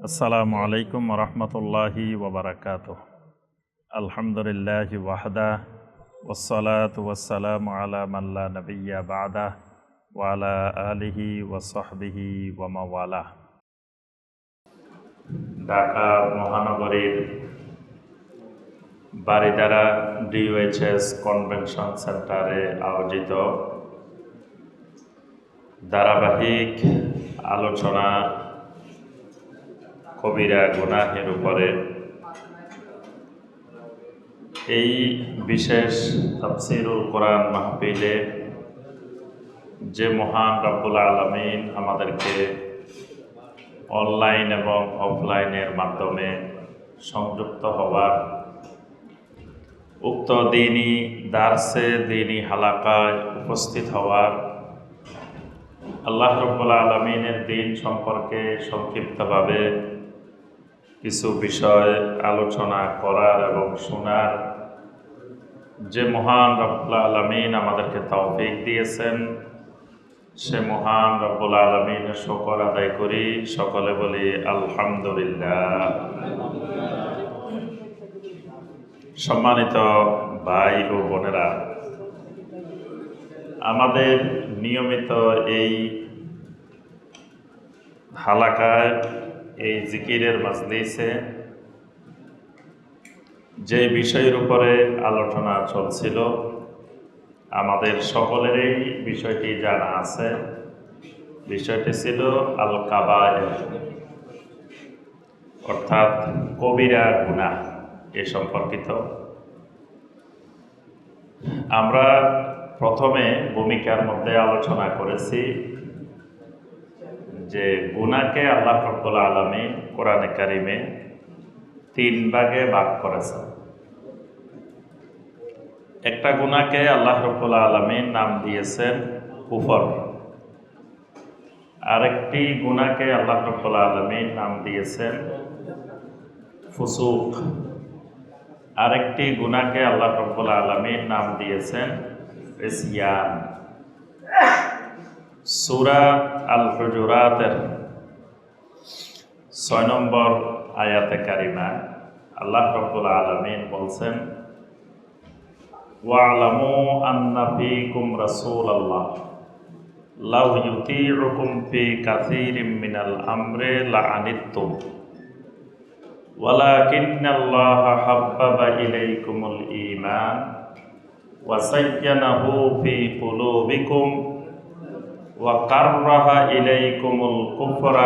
আসসালামু আলাইকুম রহমতুল্লাহি ওবরাকাত আলহামদুলিল্লাহ ওয়াহদা ওসলাত ওয়াসালাম আলা মাল্লা নবিয়া বাদা ওয়ালা আলিহি ওসহবিহি ওয়ামাওয়ালা ঢাকা মহানগরীর বারিদারা ডিওএইচএস কনভেনশন সেন্টারে আয়োজিত ধারাবাহিক আলোচনা কবিরা গুনাহের উপরে। এই বিশেষ তাফসিরুল কোরআন মাহফিলে যে মহান রব্বুল আলমিন আমাদেরকে অনলাইন এবং অফলাইনের মাধ্যমে সংযুক্ত হওয়ার উক্ত দিনই দার্সে দিনই হালাকায় উপস্থিত হওয়ার আল্লাহ রব্বুল আলমিনের দিন সম্পর্কে সংক্ষিপ্তভাবে কিছু বিষয় আলোচনা করার এবং শোনার। যে মহান রব্বুল আলমিন আমাদেরকে তৌফিক দিয়েছেন, সে মহান রব্বুল আলমিনের শকর আদায় করি, সকলে বলি আলহামদুলিল্লাহ। সম্মানিত ভাই ও বোনেরা, আমাদের নিয়মিত এই হালাকায় এই জিকিরের মাজলিসে যে বিষয়ের উপরে আলোচনা চলছিল, আমাদের সকলেরই বিষয়টি জানা আছে। বিষয়টি ছিল আল কাবায় অর্থাৎ কবিরা গুণা এ সম্পর্কিত। আমরা প্রথমে ভূমিকার মধ্যে আলোচনা করেছি যে গুণাকে আল্লাহ রব্বুল আলমী কোরআনে কারিমে তিন ভাগে ভাগ করেছেন। একটা গুণাকে আল্লাহ রব্বুল আলমীর নাম দিয়েছেন কুফর। আরেকটি গুণাকে আল্লাহ রব্বুল আলমীর নাম দিয়েছেন ফুসুক। আরেকটি গুণাকে আল্লাহ রব্বুল আলমীর নাম দিয়েছেন এসিয়ান সুরা আল হুজুরাতের ছয় নম্বর আয়াতে কারিমা আল্লাহ রব্বুল আলমিন বলছেন ওয়ালামু আন্না ফিকুম রাসূল আল্লাহ লাউ ইউতিউকুম ফি কাসীরিম মিনাল আমরি লাআনিতুম ওয়ালাকিন্নাল্লাহা হাব্বাবা ইলাইকুমুল ঈমান وزينه في قلوبكم وكره إليكم الكفر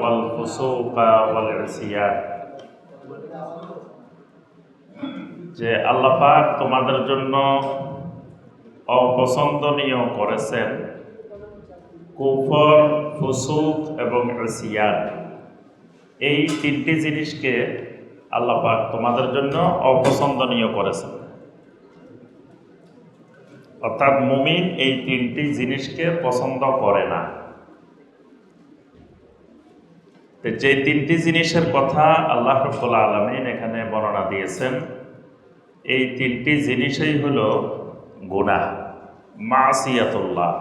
والفسوق والعصيان যে আল্লাহ পাক তোমাদের জন্য অপছন্দনীয় করেছেন কুফর ফুসুক এবং রসিয়ান এই তিনটি জিনিসকে আল্লাহ পাক তোমাদের জন্য অপছন্দনীয় করেছেন অর্থাৎ মুমিন এই তিনটি জিনিসকে পছন্দ করে না। তো যে তিনটি জিনিসের কথা আল্লাহ রব্বুল আলমিন এখানে বর্ণনা দিয়েছেন, এই তিনটি জিনিসই হল গুণা মাসিয়াতুল্লাহ।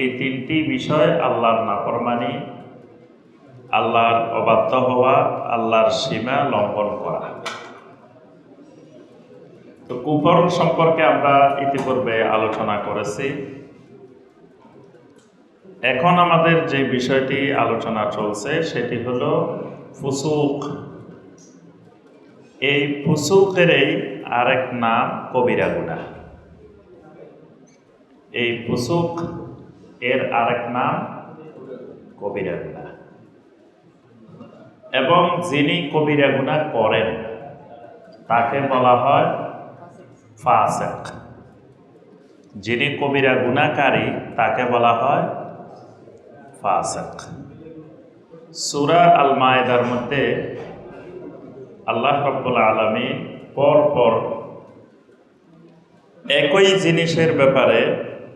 এই তিনটি বিষয় আল্লাহর নাফরমানি, আল্লাহর অবাধ্য হওয়া, আল্লাহর সীমা লঙ্ঘন করা। তো কুফর সম্পর্কে আমরা ইতিপূর্বে আলোচনা করেছি। এখন আমাদের যে বিষয়টি আলোচনা চলছে, সেটি হলো ফুসুক। এই ফুসুকেরই আরেক নাম কবিরা গুণা এই ফুসুক এর আরেক নাম কবিরা গুণা এবং যিনি কবিরা গুণা করেন, তাকে বলা হয় ফাসেক। যিনি কবিরা গুণাকারী, তাকে বলা হয় ফাসেক। সুরা আল মায়েদার মধ্যে আল্লাহ রব্বুল আলমী পর পর একই জিনিসের ব্যাপারে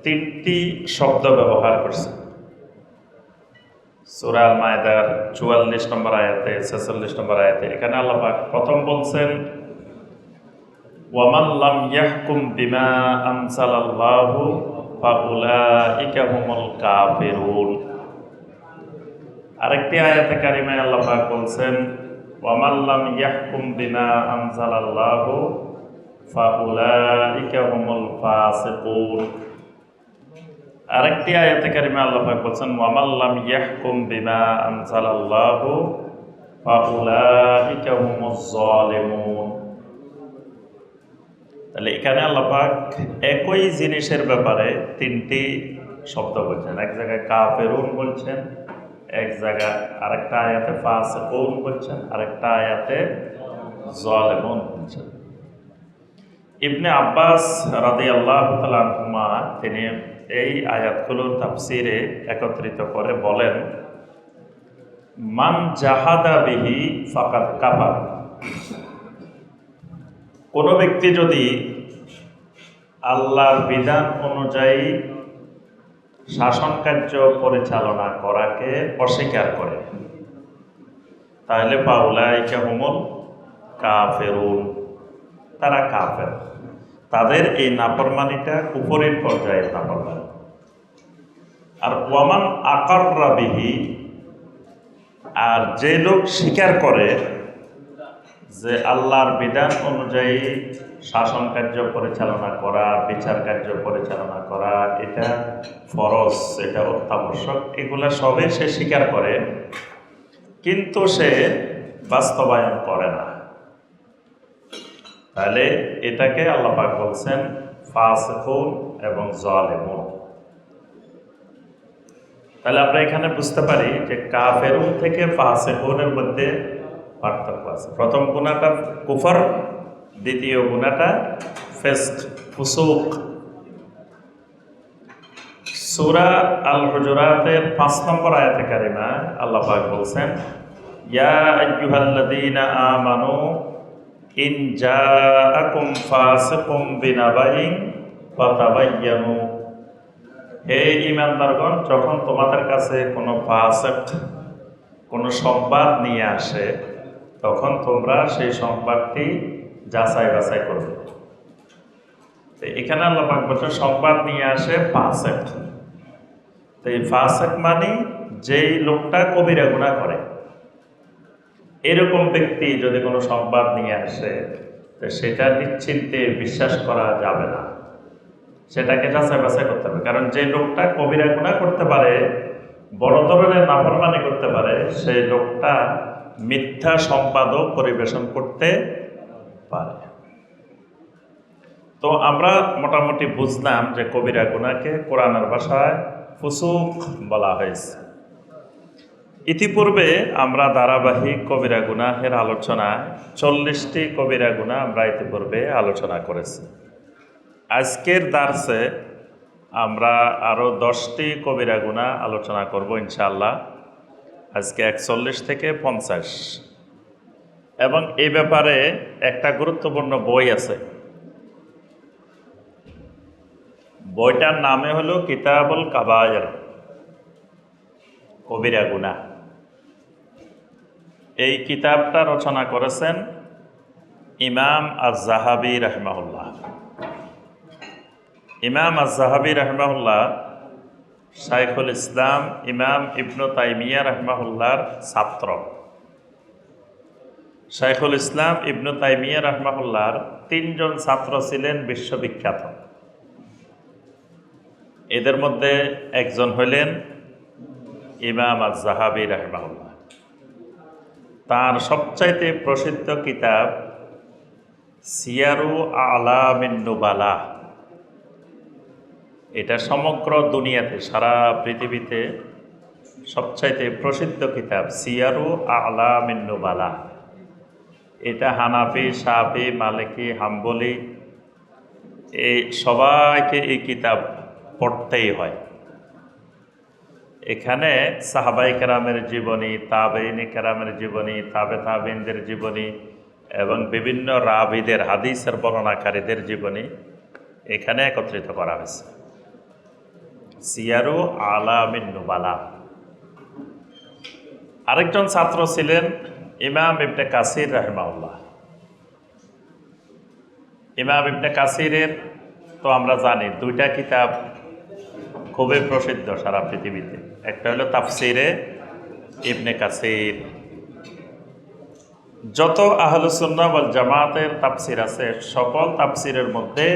তিনটি শব্দ ব্যবহার করছে সুরা আল মায়েদার চুয়াল্লিশ নম্বর আয়াতে, ছেচল্লিশ নম্বর আয়াতে এখানে আল্লাহ প্রথম বলছেন ওয়ামান লাম ইয়াহকুম বিমা আনসালাল্লাহু ফাউলাইকা হুমুল কাফিরুন আরেকটি আয়াতে কারিমায় আল্লাহ পাক বলছেন ওয়ামাল্লাম ইয়াহকুম বিমা আনজালাল্লাহু ফাউলাইকা হুমুল ফাসিকুন. আরেকটি আয়াতে কারিমা আল্লাহ পাক বলছেন ওয়ামাল্লাম ইয়াহকুম বিমা আনজালাল্লাহু ফাউলাইকা হুমুজ জালিমুন. তাহলে এখানে আল্লাহ পাক একই জিনিসের ব্যাপারে তিনটি শব্দ বলছেন। এক জায়গায় কাফেরুন বলছেন, এক জায়গায় আরেকটা আয়াতে ফাসিকুন বলছেন, আরেকটা আয়াতে জালেমুন বলছেন। ইবনে আব্বাস রাদি আল্লাহ তালুমা তিনি এই আয়াতগুলোর তাফসিরে একত্রিত করে বলেন, মান জাহাদা বিহি ফাকাত কাবার কোনো ব্যক্তি যদি আল্লাহর বিধান অনুযায়ী শাসন কার্য পরিচালনা করাকে অস্বীকার করে, তাহলে পাউলাইকা হুমুল কাফেরুন। তারা কাফের। তাদের এই নাপরমানিটা উপরের পর্যায়ের নাফরমানি। আর ওয়ামান আকাররা বিহি, আর যে লোক স্বীকার করে যে আল্লাহর বিধান অনুযায়ী শাসন কার্য পরিচালনা করা, বিচার কার্য পরিচালনা করা, এটা ফরজ, এটা অত্যাবশ্যক, এগুলা সবে সে স্বীকার করে। কিন্তু সে বাস্তবায়ন করে না। তাহলে এটাকে আল্লাপাক বলছেন ফাসেকুন এবং জলেমুন। তাহলে আমরা এখানে বুঝতে পারি যে কাফেরুন থেকে ফাসেকুনের মধ্যে পার্থক্য আছে। প্রথম গুণাটা কুফর, দ্বিতীয় গুণাটা ফেস্ট ফুসুক। সুরা আল হুজুরাতের পাঁচ নম্বর আয়াতে কারিমা আল্লাহ বলছেন, ইয়া আমানু, ইন জাআকুম হে ঈমানদারগণ, যখন তোমাদের কাছে কোনো ফাসিক, কোনো সংবাদ নিয়ে আসে তখন তোমরা সেই সংবাদটি যাচাই বাছাই করবে। এখানে আল্লাহ পাক বলছেন, সংবাদ নিয়ে আসে ফাসেক। তো এই ফাসেক মানে যেই লোকটা কবিরা গুণা করে। এরকম ব্যক্তি যদি কোনো সংবাদ নিয়ে আসে, তো সেটা নিশ্চিন্তে বিশ্বাস করা যাবে না। সেটাকে যাচাই বাছাই করতে হবে। কারণ যে লোকটা কবিরা গুণা করতে পারে, বড় ধরনের নাফরমানি করতে পারে, সেই লোকটা মিথ্যা সম্পাদক পরিবেশন করতে পারে। তো আমরা মোটামুটি বুঝলাম যে কবিরা গুণাকে কোরআনের ভাষায় ফুসুক বলা হয়েছে। ইতিপূর্বে আমরা ধারাবাহিক কবিরা গুনাহের আলোচনা চল্লিশটি কবিরা গুণা আমরা ইতিপূর্বে আলোচনা করেছি। আজকের দার্সে আমরা আরও দশটি কবিরা গুণা আলোচনা করব ইনশাআল্লাহ। আজকে একচল্লিশ থেকে পঞ্চাশ। এবং এই ব্যাপারে একটা গুরুত্বপূর্ণ বই আছে। বইটার নামে হলো কিতাবুল কাবায়ের, কবিরা গুনা এই কিতাবটা রচনা করেছেন ইমাম আজ জাহাবি রহমাউল্লাহ ইমাম আজ জাহাবি রহমাউল্লাহ শাইখুল ইসলাম ইমাম ইবনু তাইমিয়া রহমাউল্লাহর ছাত্র। শাইখুল ইসলাম ইবনু তাইমিয়া রহমাউল্লাহর তিনজন ছাত্র ছিলেন বিশ্ববিখ্যাত। এদের মধ্যে একজন হইলেন ইমাম আজ জাহাবি রহমাউল্লাহ তার সবচাইতে প্রসিদ্ধ কিতাব সিয়ারু আলামিন্নুবালা এটা সমগ্র দুনিয়াতে, সারা পৃথিবীতে সবচাইতে প্রসিদ্ধ কিতাব, সিয়ারু আলামিন্নুবালা এটা হানাফি সাহাফি মালিকি, হাম্বলি, এই সবাইকে এই কিতাব পড়তেই হয়। এখানে সাহাবাই কেরামের জীবনী, তাবেইনি কেরামের জীবনী, তাবে তাবিনদের জীবনী এবং বিভিন্ন রাবিদের, হাদিসের বর্ণনাকারীদের জীবনী এখানে একত্রিত করা হয়েছে। সিয়ারু আলামিন নুবালা। আরেকজন ছাত্র ছিলেন ইমাম ইবনে কাসির রহমাউল্লাহ ইমাম ইবনে কাসিরের, তো আমরা জানি, দুইটা কিতাব খুবই প্রসিদ্ধ সারা পৃথিবীতে। একটা হলো তাফসিরে ইবনে কাসির। যত আহলুসুন্না ওয়াল জামাতের তাফসির আছে, সকল তাফসিরের মধ্যে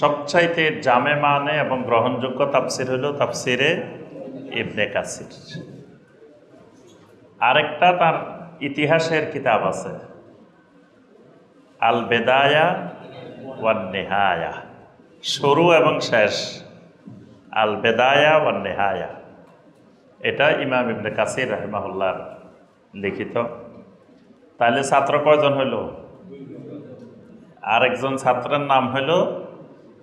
সবচাইতে জামে মানে এবং গ্রহণযোগ্য তাফসির হলো তাফসিরে ইবনে কাসির। আরেকটা তার ইতিহাসের কিতাব আছে। আল বেদায়া ওয়ান নেহায়া শুরু এবং শেষ আল বেদায়া ওয়ান নেহায়া এটা ইমাম ইবনে কাসির রাহিমাহুল্লাহ লিখিত। তাহলে ছাত্র কয়জন হইল? আরেকজন ছাত্রের নাম হইল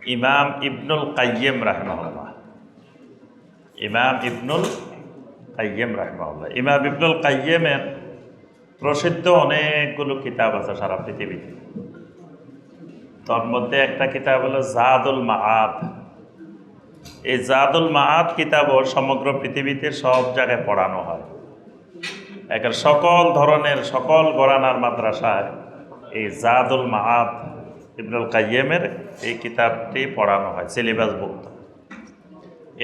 ইমাম ইবনুল কাইয়েম রাহমাহুল্লাহ। ইমাম ইবনুল কাইয়েম রাহমাহুল্লাহ। ইমাম ইবনুল কাইয়েমের প্রসিদ্ধ অনেকগুলো কিতাব আছে সারা পৃথিবীতে। তার মধ্যে একটা কিতাব হলো জাদুল মাহাত এই জাদুল মাহাত কিতাবও সমগ্র পৃথিবীতে সব জায়গায় পড়ানো হয়। একের সকল ধরনের, সকল গরানার মাদ্রাসায় এই জাদুল মাহাদ ইবনুল কাইয়েমের এই কিতাবটি পড়ানো হয়, সিলেবাস সিলেবাসভুক্ত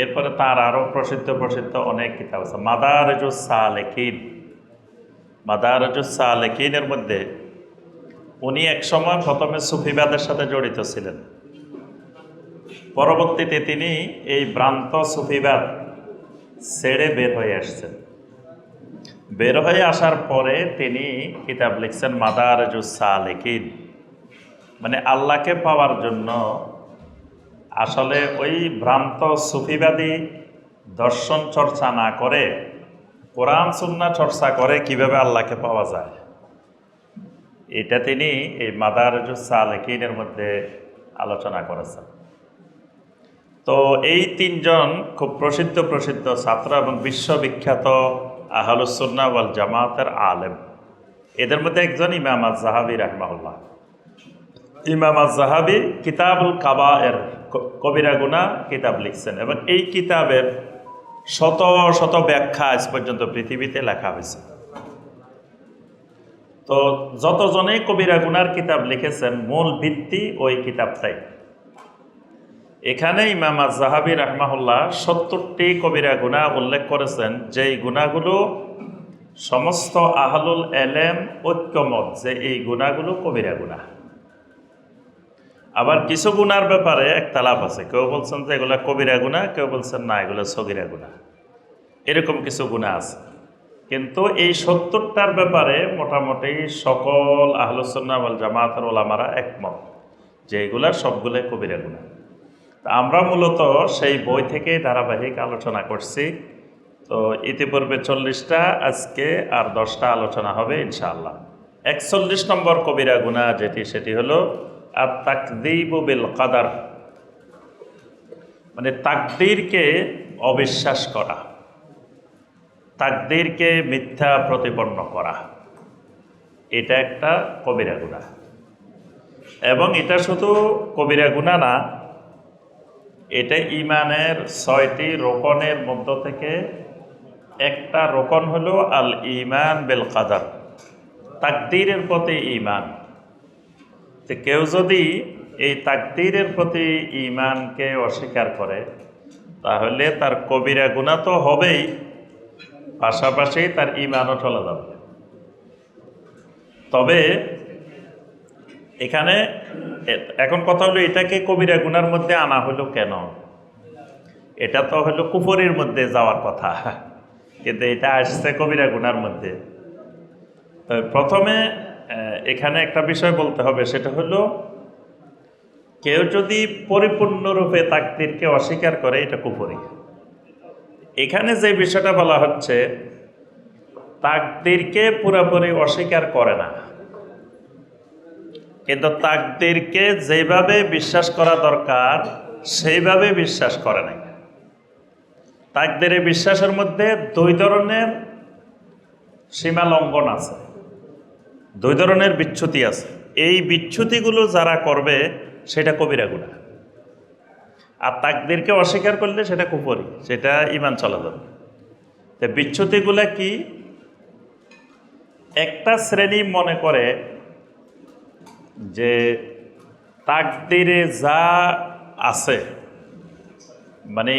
এরপরে তার আরও প্রসিদ্ধ প্রসিদ্ধ অনেক কিতাব আছে। মাদারজুস সালেকিন। মাদারজুস সালেকিনের মধ্যে উনি একসময় প্রথমে সুফিবাদের সাথে জড়িত ছিলেন। পরবর্তীতে তিনি এই ভ্রান্ত সুফিবাদ ছেড়ে বের হয়ে আসছেন। বের হয়ে আসার পরে তিনি কিতাব লিখছেন মাদার সালেকিন। মানে আল্লাহকে পাওয়ার জন্য আসলে ওই ভ্রান্ত সুফিবাদী দর্শন চর্চা না করে, কোরআন সুন্না চর্চা করে কীভাবে আল্লাহকে পাওয়া যায়। এটা তিনি এই মাদার সালেকিনের মধ্যে আলোচনা করেছেন। তো এই তিনজন খুব প্রসিদ্ধ প্রসিদ্ধ ছাত্র এবং বিশ্ববিখ্যাত আহলুসন্না ওয়াল জামাতের আলেম। এদের মধ্যে একজন ইমাম আজ জাহাবি রাহমাউল্লাহ ইমাম জাহাবি কিতাবুল কাবা এর কবিরা গুনা কিতাব লিখছেন। এবং এই কিতাবের শত শত ব্যাখ্যা আজ পর্যন্ত পৃথিবীতে লেখা হয়েছে। তো যতজনেই কবিরা গুনার কিতাব লিখেছেন, মূল ভিত্তি ওই কিতাবটাই। এখানে ইমাম জাহাবি রাহমাহুল্লাহ সত্তরটি কবিরা গুণা উল্লেখ করেছেন, যেই গুণাগুলো সমস্ত আহলুল এলেম ঐক্যমত যে এই গুণাগুলো কবিরা গুণা আবার কিছু গুণার ব্যাপারে এক তালাপ আছে। কেউ বলছেন যে এগুলা কবিরা গুণা, কেউ বলছেন না, এগুলো সগিরা গুণা। এরকম কিছু গুণা আছে। কিন্তু এই সত্তরটার ব্যাপারে মোটামুটি সকল আহলুসন্না বল জামাতের ওলামারা একমত যে এগুলার সবগুলোই কবিরা গুণা। তা আমরা মূলত সেই বই থেকে ধারাবাহিক আলোচনা করছি। তো ইতিপূর্বে চল্লিশটা, আজকে আর দশটা আলোচনা হবে ইনশাআল্লাহ। একচল্লিশ নম্বর কবিরা গুণা যেটি, সেটি হলো আর তাকদিব বিল কাদার। মানে তাকদিরকে অবিশ্বাস করা। তাকদিরকে মিথ্যা প্রতিপন্ন করা। এটা একটা কবিরা গুণা এবং এটা শুধু কবিরা গুণা না, এটা ইমানের ছয়টি রোকনের মধ্য থেকে একটা রোকন হলো আল ইমান বেল কাদার। তাকদিরের প্রতি ইমান তো কেউ যদি এই তাকদিরের প্রতি ইমানকে অস্বীকার করে, তাহলে তার কবিরা গুণা তো হবেই, পাশাপাশি তার ইমানও চলে যাবে। তবে এখানে এখন কথা হলো এটাকে কবিরা গুনার মধ্যে আনা হলো কেন? এটা তো হলো কুফরের মধ্যে যাওয়ার কথা, কিন্তু এটা আসছে কবিরা গুনার মধ্যে। প্রথমে এখানে একটা বিষয় বলতে হবে, সেটা হলো কেউ যদি পরিপূর্ণরূপে তাকদিরকে অস্বীকার করে, এটা কুফরি। এখানে যে বিষয়টা বলা হচ্ছে, তাকদিরকে পুরোপুরি অস্বীকার করে না। কিন্তু তাকদিরকে যেভাবে বিশ্বাস করা দরকার, সেইভাবে বিশ্বাস করে নাই। তাকদিরের বিশ্বাসের মধ্যে দুই ধরনের সীমা লঙ্ঘন আছে। দুই ধরনের বিচ্ছুতি আছে। এই বিচ্যুতিগুলো যারা করবে, সেটা কবিরা গুণা আর তাকদিরকে অস্বীকার করলে সেটা কুপরি সেটা ইমান চলে যাবে। তো বিচ্যুতিগুলা কি? একটা শ্রেণি মনে করে যে তাকদিরে যা আছে মানে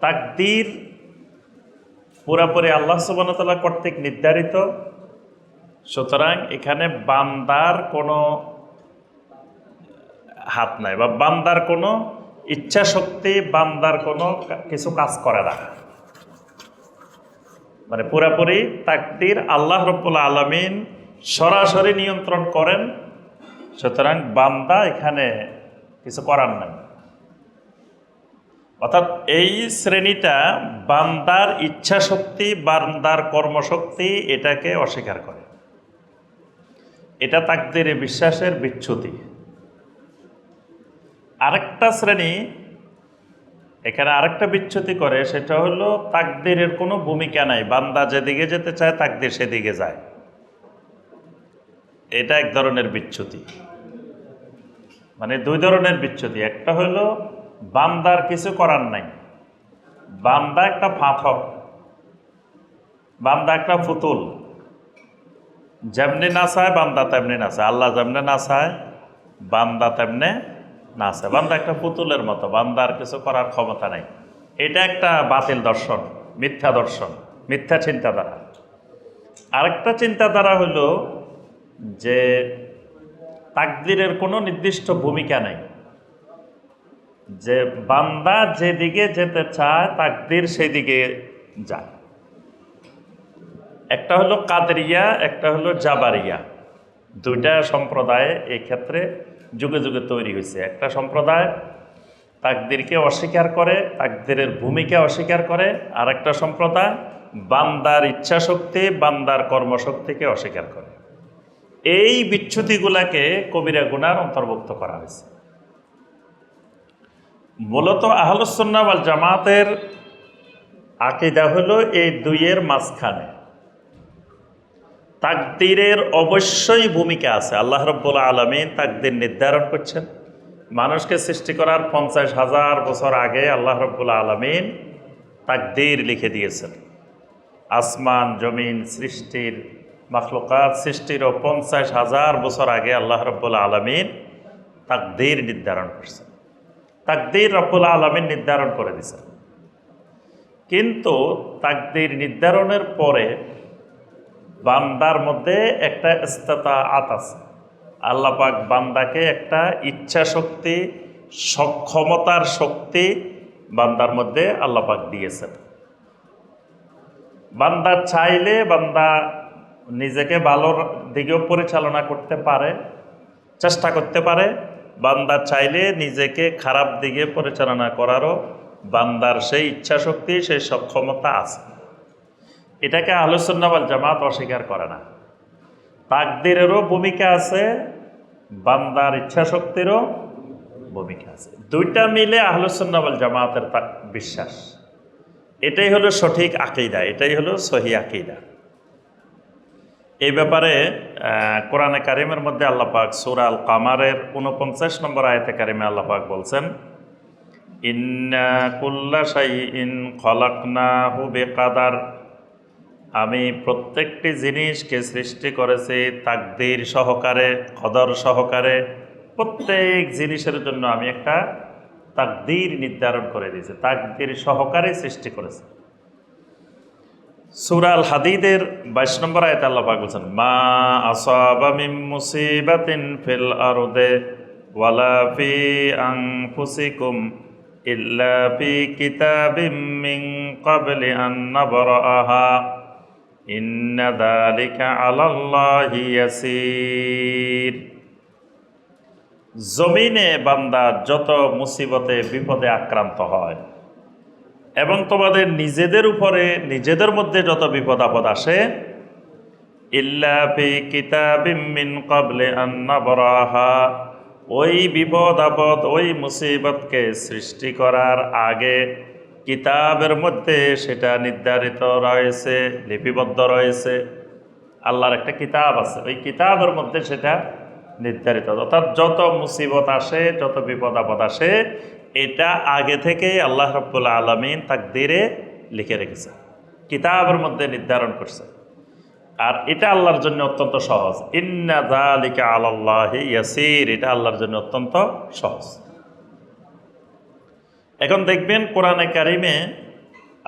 তাকদির পুরাপুরি আল্লাহ সুবানতাল্লাহ কর্তৃক নির্ধারিত সুতরাং এখানে বান্দার কোনো হাত নাই বা বান্দার কোনো ইচ্ছা শক্তি বান্দার কোনো কিছু কাজ করে না। মানে পুরাপুরি তাকদির আল্লাহ রব্বুল আলমিন সরাসরি নিয়ন্ত্রণ করেন, সুতরাং বান্দা এখানে কিছু করার নাই। অর্থাৎ এই শ্রেণীটা বান্দার ইচ্ছা শক্তি বান্দার কর্মশক্তি এটাকে অস্বীকার করে। এটা তাকদিরে বিশ্বাসের বিচ্যুতি। আরেকটা শ্রেণি এখানে আরেকটা বিচ্যুতি করে, সেটা হলো তাকদিরের কোনো ভূমিকা নাই। বান্দা যেদিকে যেতে চায়, তাকদির সেদিকে যায়। এটা এক ধরনের বিচ্যুতি। মানে দুই ধরনের বিচ্যুতি। একটা হলো, বান্দার কিছু করার নাই। বান্দা একটা পাথর, বান্দা একটা পুতুল। যেমনি নাচায় বান্দা তেমনি নাচায় আল্লাহ যেমনি নাচায় বান্দা তেমনে নাচে বান্দা একটা পুতুলের মতো বান্দার কিছু করার ক্ষমতা নাই। এটা একটা বাতিল দর্শন, মিথ্যা দর্শন, মিথ্যা চিন্তাধারা। আরেকটা চিন্তাধারা হলো যে তাকদিরের কোনো নির্দিষ্ট ভূমিকা নাই। যে বান্দা যেদিকে যেতে চায়, তাকদির সেদিকে যায়। একটা হলো কাদরিয়া, একটা হলো জাবারিয়া। দুইটা সম্প্রদায় এই ক্ষেত্রে যুগে যুগে তৈরি হয়েছে একটা সম্প্রদায় তাকদিরকে অস্বীকার করে, তাকদিরের ভূমিকা অস্বীকার করে আর একটা সম্প্রদায় বান্দার ইচ্ছা শক্তি বান্দার কর্মশক্তিকে অস্বীকার করে। এই বিচ্যুতিগুলাকে কবিরা গুনার অন্তর্ভুক্ত করা হয়েছে। মূলত আহলুসন্না ওয়াল জামাতের আকিদা হলো এই দুইয়ের মাঝখানে। তাকদিরের অবশ্যই ভূমিকা আছে। আল্লাহ রব্বুল আলমিন তাকদির নির্ধারণ করছেন। মানুষকে সৃষ্টি করার পঞ্চাশ হাজার বছর আগে আল্লাহ রব্বুল আলমিন তাকদির লিখে দিয়েছেন। আসমান, জমিন সৃষ্টির, মাখলুকাত সৃষ্টিরও পঞ্চাশ হাজার বছর আগে আল্লাহ রব্বুল আলমিন তাকদির নির্ধারণ করছেন। তাকদির রব্বুল আলমিন নির্ধারণ করে দিয়েছেন। কিন্তু তাকদির নির্ধারণের পরে বান্দার মধ্যে একটা ইস্তাতা আত আছে আল্লাপাক বান্দাকে একটা ইচ্ছা শক্তি সক্ষমতার শক্তি বান্দার মধ্যে আল্লাপাক দিয়েছেন। বান্দা চাইলে বান্দা নিজেকে ভালোর দিকেও পরিচালনা করতে পারে, চেষ্টা করতে পারে। বান্দা চাইলে নিজেকে খারাপ দিকে পরিচালনা করারও বান্দার সেই ইচ্ছা শক্তি সেই সক্ষমতা আছে। এটাকে আলোচনাবাল জামাত অস্বীকার করে না। তাকদিরেরও ভূমিকা আছে, বান্দার ইচ্ছা শক্তিরও ভূমিকা আছে। দুইটা মিলে আহলুসন্নাবাল জামাতের বিশ্বাস। এটাই হলো সঠিক আকিদা, এটাই হলো সহি আকিদা। এই ব্যাপারে কোরআনে কারিমের মধ্যে আল্লাপাক সুরা আল কামারের উনপঞ্চাশ নম্বর আয়তে কারিমে আল্লাপাক বলছেন, ইন্না কুল্লা শাই ইন খলাকনাহু বেকাদার আমি প্রত্যেকটি জিনিসকে সৃষ্টি করেছি তাকদির সহকারে, কদর সহকারে। প্রত্যেক জিনিসের জন্য আমি একটা তাকদির নির্ধারণ করে দিয়েছি, তাকদির সহকারে সৃষ্টি করেছে। সুরাল হাদিদের বাইশ নম্বর আয়তে আল্লাহ পাক বলছেন, মা আসাবা মিন মুসিবাতিন ফিল আরদে ওয়ালা ফি আনফুসিকুম ইল্লা ফি কিতাবিম মিন ক্বাবলি আন নাবরাহা জমিনে বান্দা যত মুসিবতে, বিপদে আক্রান্ত হয় এবং তোমাদের নিজেদের উপরে, নিজেদের মধ্যে যত বিপদ আপদ আসে, ইল্লা ফি কিতাবিম মিন ক্বাবলি ওই বিপদ আপদ, ওই মুসিবতকে সৃষ্টি করার আগে কিতাবের মধ্যে সেটা নির্ধারিত রয়েছে, লিপিবদ্ধ রয়েছে। আল্লাহর একটা কিতাব আছে। ওই কিতাবের মধ্যে সেটা নির্ধারিত। অর্থাৎ যত মুসিবত আসে, যত বিপদ আপদ আসে, এটা আগে থেকে আল্লাহ রব্বুল আলমিন তাকদিরে লিখে রেখেছে। কিতাবের মধ্যে নির্ধারণ করছে। আর এটা আল্লাহর জন্য অত্যন্ত সহজ। ইন্না জালিকা আলাল্লাহি ইয়াসির। এটা আল্লাহর জন্য অত্যন্ত সহজ। এখন দেখবেন কোরআনে কারিমে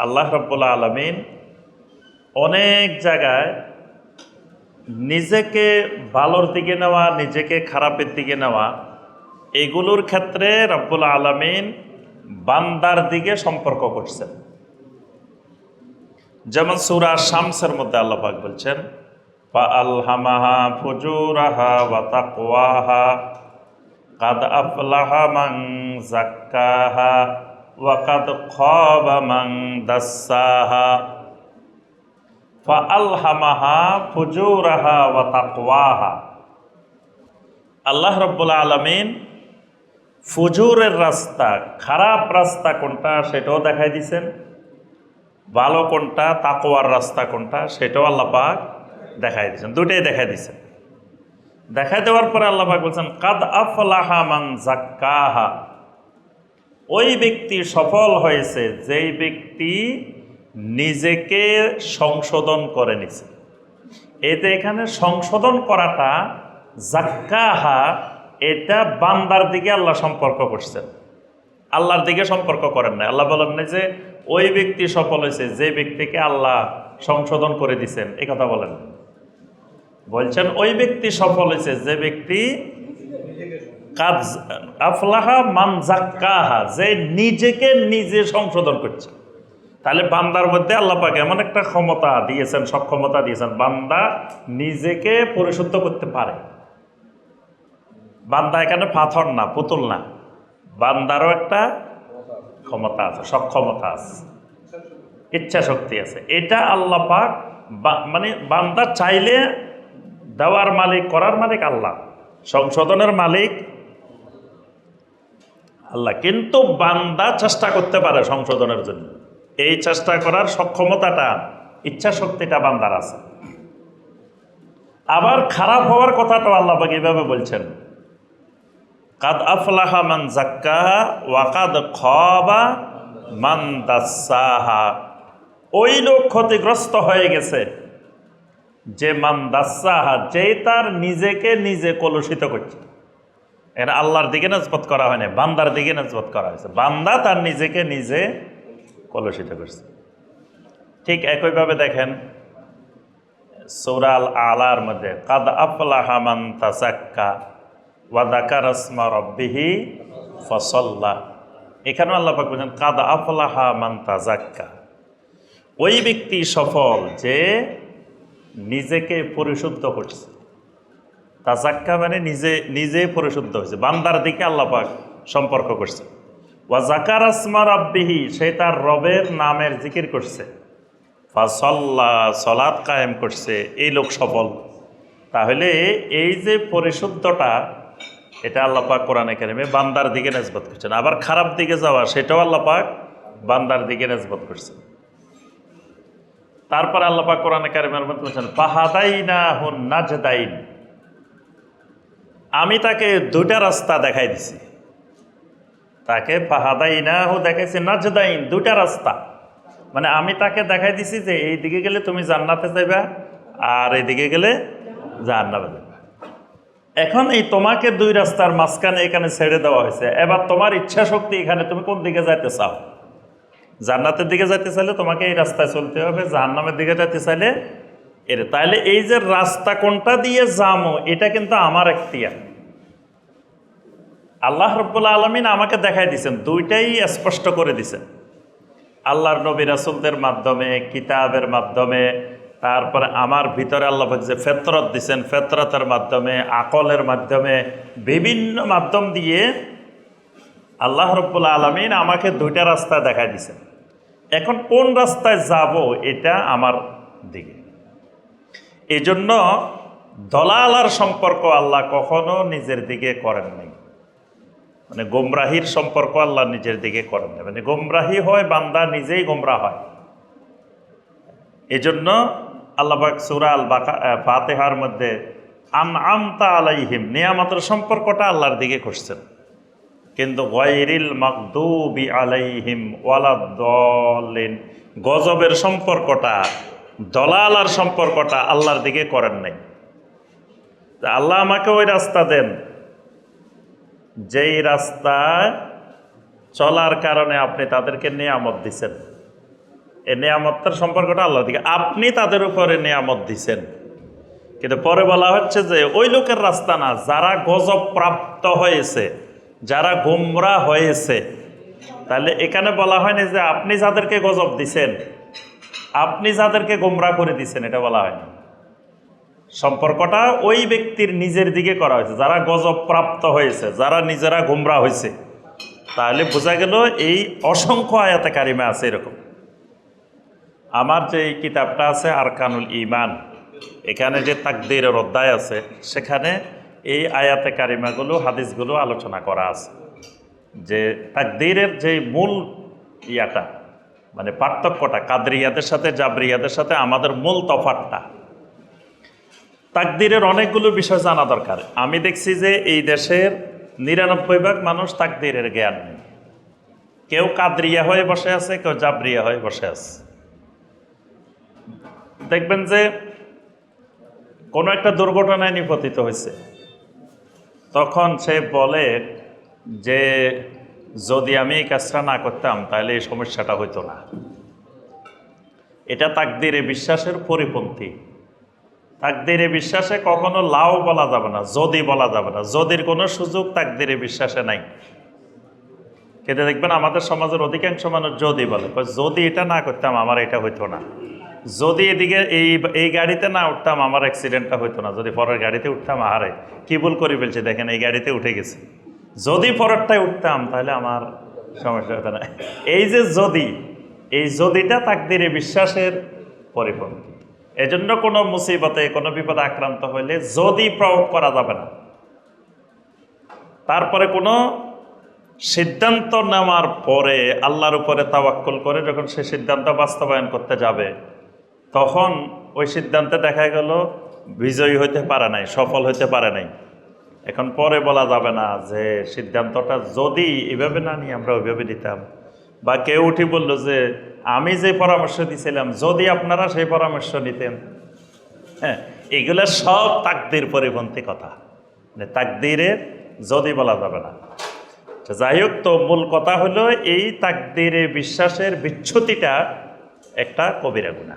আল্লাহ রব্বুল্লা আলমিন অনেক জায়গায় নিজেকে ভালোর দিকে নেওয়া, নিজেকে খারাপের দিকে নেওয়া, এগুলোর ক্ষেত্রে রব্বুল আলমিন বান্দার দিকে সম্পর্ক করছেন। যেমন সুরা শামসের মধ্যে আল্লাপাক বলছেন বা ফুজুরাহা ওয়া তাকওয়াহা কাদ আফলাহা মান জাক্কাহা ওয়া কাদ খাবা মান দাসসাহা ফা আলহামাহা ফুজুরাহা ওয়া তাকওয়াহা আল্লাহ রাব্বুল আলামিন ফুজুরের রাস্তা, খারাপ রাস্তা কোনটা সেটাও দেখাই দিছেন, ভালো কোনটা তাকোয়ার রাস্তা কোনটা সেটাও আল্লাহ পাক দেখাই দিয়েছেন দুটাই দেখাই দিয়েছেন দেখাই দেওয়ার পরে আল্লাহ পাক বলছেন, কাদ আফলাহা মান জাক্কাহা ওই ব্যক্তি সফল হয়েছে, যেই ব্যক্তি নিজেকে সংশোধন করে নিছে এতে এখানে সংশোধন করাটা জাক্কাহা এটা বান্দার দিকে আল্লাহ সম্পর্ক করছেন। আল্লাহর দিকে সম্পর্ক করেন না আল্লাহ বলেন না যে, ওই ব্যক্তি সফল হয়েছে, যে ব্যক্তিকে আল্লাহ সংশোধন করে দিছেন এই কথা বলেন। বলছেন, ওই ব্যক্তি সফল হয়েছে, যে ব্যক্তি কাজ, আফলাহা মান জাক্কাহা যে নিজেকে নিজে সংশোধন করছে। তাহলে বান্দার মধ্যে আল্লাহ পাক এমন একটা ক্ষমতা দিয়েছেন, সক্ষমতা দিয়েছেন, বান্দা নিজেকে পরিশুদ্ধ করতে পারে। বান্দা এখানে পাথর না, পুতুল না, বান্দারও একটা ক্ষমতা আছে, সক্ষমতা আছে, ইচ্ছা শক্তি আছে। এটা আল্লাহ পাক বা- মানে বান্দা চাইলে দেওয়ার মালিক, করার মালিক আল্লাহ। সংশোধনের মালিক আল্লাহ। কিন্তু বান্দা চেষ্টা করতে পারে সংশোধনের জন্য। এই চেষ্টা করার সক্ষমতাটা ইচ্ছা শক্তিটা বান্দার আছে। আবার খারাপ হওয়ার কথাটাও আল্লাহ পাক এইভাবে বলছেন। কাদ আফলাহা মান জাক্কাহা ওয়াকাদ খবা মান দাসাহা। ওই লোক ক্ষতিগ্রস্ত হয়ে গেছে। যে মান দাসাহা, যেই তার নিজেকে নিজে কলুষিত করছে। এটা আল্লাহর দিকে নজবত করা হয় বান্দার দিকে নজবত করা হয়েছে। বান্দা তার নিজেকে নিজে কলুষিত করছে। ঠিক একইভাবে দেখেন, সৌরাল আলার মধ্যে, কাদ আফলাহা মান তাসাক্কা ওয়াদাকার আসমা রব্বিহি ফসল্লা। এখানেও আল্লাহ পাক বলছেন, কাদ আফলাহা মান তাজাক্কা ওই ব্যক্তি সফল যে নিজেকে পরিশুদ্ধ করছে। তাজাক্কা মানে নিজে নিজে পরিশুদ্ধ হয়েছে। বান্দার দিকে আল্লাহ পাক সম্পর্ক করছে। ওয়া জাকার আসমা রব্বিহি, সে তার রবের নামের জিকির করছে। ফাসল্লা সলাদ কায়েম করছে। এই লোক সফল। তাহলে এই যে পরিশুদ্ধটা, এটা আল্লাপাক কোরআনে কারিমে বান্দার দিকে নেসবত করছেন। আবার খারাপ দিকে যাওয়া, সেটাও আল্লাপাক বান্দার দিকে নেসবত করছেন। তারপর আল্লাপাক কোরআনে কারিমের মধ্যে বলছেন পাহাদাইনা হুন নাজদাইন। আমি তাকে দুইটা রাস্তা দেখাই দিছি। তাকে পাহাদাইনা হু দেখাইছি নাজদাইন, দুইটা রাস্তা। মানে আমি তাকে দেখাই দিছি যে এই দিকে গেলে তুমি জান্নাতে যাইবা আর এইদিকে গেলে জাহান্নামে যাবে এখন এই তোমাকে দুই রাস্তার মাঝখানে এখানে ছেড়ে দেওয়া হয়েছে। এবার তোমার ইচ্ছা শক্তি এখানে তুমি কোন দিকে যাইতে চাও? জান্নাতের দিকে যাইতে চাইলে তোমাকে এই রাস্তায় চলতে হবে, জাহান্নামের দিকে যাইতে চাইলে এর তাহলে এই যে রাস্তা কোনটা দিয়ে যামো, এটা কিন্তু আমার এখতিয়ার। আল্লাহ রব্বুল্লা আলমিন আমাকে দেখাই দিছেন, দুইটাই স্পষ্ট করে দিছেন। আল্লাহর নবী রাসুলদের মাধ্যমে, কিতাবের মাধ্যমে, তারপরে আমার ভিতরে আল্লাহ যে ফেতরত দিছেন, ফেতরতের মাধ্যমে, আকলের মাধ্যমে, বিভিন্ন মাধ্যম দিয়ে আল্লাহ রব্বুল্লা আলমিন আমাকে দুইটা রাস্তা দেখাই দিছেন। এখন কোন রাস্তায় যাব এটা আমার দিকে। এই জন্য দলালার সম্পর্ক আল্লাহ কখনো নিজের দিকে করেন নাই। মানে গোমরাহির সম্পর্ক আল্লাহ নিজের দিকে করেন না মানে গোমরাহি হয়, বান্দা নিজেই গোমরা হয়। এই জন্য আল্লাহবাক সুরাল বাকা ফাতেহার মধ্যে আন আমতা আলাইহিম, নিয়ামতের সম্পর্কটা আল্লাহর দিকে করছেন কিন্তু গয়রিল মাকদুবি আলাইহিম ওয়ালাদ্দলিন গজবের সম্পর্কটা দলালার সম্পর্কটা আল্লাহর দিকে করেন নাই। আল্লাহ আমাকে ওই রাস্তা দেন। যেই রাস্তা চলার কারণে আপনি তাদেরকে নিয়ামত দিছেন। এই নিয়ামতের সম্পর্কটা আল্লাহ দিকে। আপনি তাদের উপরে নিয়ামত দিছেন। কিন্তু পরে বলা হচ্ছে যে ওই লোকের রাস্তা না, যারা গজব প্রাপ্ত হয়েছে যারা গোমরা হয়েছে, তাহলে এখানে বলা হয়নি যে আপনি যাদেরকে গজব দিছেন, আপনি যাদেরকে গোমরা করে দিছেন, এটা বলা হয়নি। সম্পর্কটা ওই ব্যক্তির নিজের দিকে করা হয়েছে, যারা গজব প্রাপ্ত হয়েছে, যারা নিজেরা গোমরা হয়েছে। তাহলে বোঝা গেল এই অসংখ্য আয়াতে কারিমা আছে এরকম। আমার যে এই কিতাবটা আছে আরকানুল ইমান, এখানে যে তাকদের অধ্যায় আছে, সেখানে এই আয়াতে কারিমাগুলো, হাদিসগুলো আলোচনা করা আছে। যে তাকদিরের যে মূল ইয়াটা মানে পার্থক্যটা, কাদরিয়াদের সাথে, জাবরিয়াদের সাথে, আমাদের মূল তফাতটা তাকদিরের অনেকগুলো বিষয় জানা দরকার। আমি দেখছি যে এই দেশের নিরানব্বই ভাগ মানুষ তাকদিরের জ্ঞান নেই। কেউ কাদরিয়া হয়ে বসে আছে, কেউ জাবরিয়া হয়ে বসে আছে। দেখবেন যে কোনো একটা দুর্ঘটনায় নিপতিত হয়েছে। তখন সে বলে যে, যদি আমি এই কাজটা না করতাম, তাহলে এই সমস্যাটা হইতো না। এটা তাকদিরে বিশ্বাসের পরিপন্থী। তাকদিরে বিশ্বাসে কখনো লাও বলা যাবে না, যদি বলা যাবে না। যদির কোনো সুযোগ তাকদিরে বিশ্বাসে নাই। কিন্তু দেখবেন আমাদের সমাজের অধিকাংশ মানুষ যদি বলে যদি এটা না করতাম, আমার এটা হইতো না। যদি এদিকে এই এই গাড়িতে না উঠতাম, আমার অ্যাক্সিডেন্টটা হইতো না। যদি পরের গাড়িতে উঠতাম, আহারে, কি ভুল করে ফেলছে দেখেন, এই গাড়িতে উঠে গেছে। যদি পরেরটায় উঠতাম, তাহলে আমার সমস্যা হতো না। এই যে যদি, এই যদিটা তাকদিরে বিশ্বাসের পরিপন্থী। এজন্য কোনো মুসিবতে, কোনো বিপদে আক্রান্ত হইলে যদি প্রয়োগ করা যাবে না, তারপরে কোনো সিদ্ধান্ত নেওয়ার পরে আল্লাহর উপরে তাওয়াক্কুল করে যখন সে সিদ্ধান্ত বাস্তবায়ন করতে যাবে তখন ওই সিদ্ধান্তে দেখা গেল বিজয়ী হইতে পারে নাই, সফল হইতে পারে নাই। এখন পরে বলা যাবে না যে সিদ্ধান্তটা যদি এভাবে না নিয়ে আমরা ওইভাবে নিতাম। বা কেউ উঠি বলল যে, আমি যে পরামর্শ দিছিলাম, যদি আপনারা সেই পরামর্শ নিতেন। হ্যাঁ এগুলো সব তাকদির পরিপন্থী কথা। মানে তাকদিরের যদি বলা যাবে না। যাই হোক, তো মূল কথা হলো এই তাকদিরে বিশ্বাসের বিচ্ছুতিটা একটা কবিরা গুণা।